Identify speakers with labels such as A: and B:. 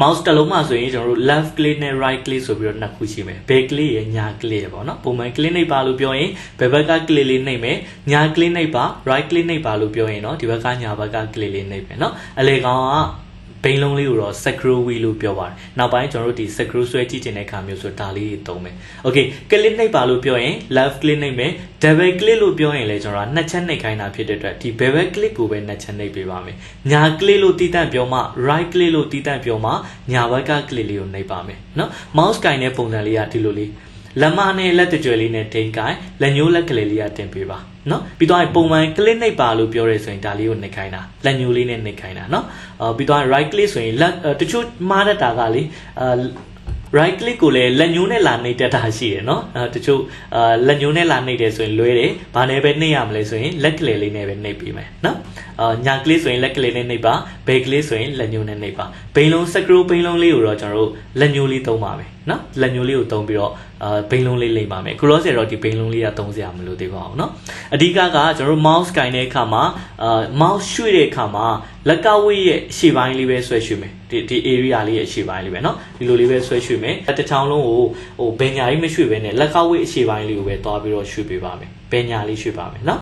A: mouse တစ်လုံးမှဆိုရင်ကျွန်တော်တို့ left click နဲ့ right click ဆိုပြီးတော့နှစ်ခုရှိမယ်ဘယ် click ရယ်ညာ click ရယ်ပေါ့နော်ပုံမှန် click နှိပ်ပါလို့ပြောရင်ဘယ်ဘက်က click လေးနှိပ်မယ်ညာ click နှိပ်ပါ right click နှိပ်ပါလို့ပြောရင်တော့ဒီဘက်ကညာဘက်က click လေးနှိပ်မယ်နော်အလေကောင်က ဘိန်းလုံးလေးကိုတော့ sacro wheel လို့ပြောပါတယ်နောက်ပိုင်းကျွန်တော်တို့ဒီ sacro ဆွဲကြည့်တင်တဲ့အခါမျိုးဆိုဒါလေးတွေသုံးမယ် okay clip နှိပ်ပါလို့ပြောရင် left clip နှိပ်မယ် double clip လို့ပြောရင်လည်းကျွန်တော်ကနှစ်ချက်နှိပ်ခိုင်းတာဖြစ်တဲ့အတွက်ဒီ bevel clip ကိုပဲနှစ်ချက်နှိပ်ပေးပါမယ်ညာ clip လို့တည်တံ့ပြောမှ right clip လို့တည်တံ့ပြောမှညာဘက်က clip လေးကိုနှိပ်ပါမယ်နော် mouse ကင်တဲ့ပုံစံလေးကဒီလိုလေး လက်မနဲ့လက်တကြွယ်လေးနဲ့ဒိန်ကိုင်းလက်ညိုးလက်ကလေးလေးကတင်ပေးပါနော်ပြီးတော့ပုံမှန် click နှိပ်ပါလို့ပြောရဲဆိုရင်ဒါလေးကိုနှိပ်ခိုင်းတာလက်ညိုးလေးနဲ့နှိပ်ခိုင်းတာနော်အော်ပြီးတော့ right click ဆိုရင်လက်တချို့မှားတတ်တာကလေအာ right click ကိုလည်းလက်ညိုးနဲ့လာနှိပ်တတ်တာရှိတယ်နော်အဲတချို့အာလက်ညိုးနဲ့လာနှိပ်တယ်ဆိုရင်လွဲတယ်ဘာနဲ့ပဲနှိပ်ရမလဲဆိုရင်လက်ကလေးလေးနဲ့ပဲနှိပ်ပေးမယ်နော်အာညာကလေးဆိုရင်လက်ကလေးနဲ့နှိပ်ပါဘိတ်ကလေးဆိုရင်လက်ညိုးနဲ့နှိပ်ပါဘိန်းလုံးစကရိုးဘိန်းလုံးလေးကိုတော့ကျွန်တော်တို့လက်ညိုးလေးသုံးပါမယ် เนาะလက်ညှိုးလေးကိုသုံးပြီးတော့အာဘိန်းလုံးလေးလိမ့်ပါမယ် cross ရတော့ဒီဘိန်းလုံးလေးကသုံးစရာမလိုသေးပါဘူးเนาะအဓိကကကျွန်တော်တို့ mouse ကင်တဲ့အခါမှာအာ mouse ရွှေ့တဲ့အခါမှာလက်ကဝိတ်ရဲ့ရှေ့ပိုင်းလေးပဲဆွဲရွှေ့မယ်ဒီဒီ area လေးရဲ့ရှေ့ပိုင်းလေးပဲเนาะဒီလိုလေးပဲဆွဲရွှေ့မယ်တစ်ချောင်းလုံးကိုဟိုဘယ်ညာကြီးမရွှေ့ပဲနဲ့လက်ကဝိတ်အရှေ့ပိုင်းလေးကိုပဲတွားပြီးတော့ရွှေ့ပေးပါမယ်ဘယ်ညာလေးရွှေ့ပါမယ်เนาะ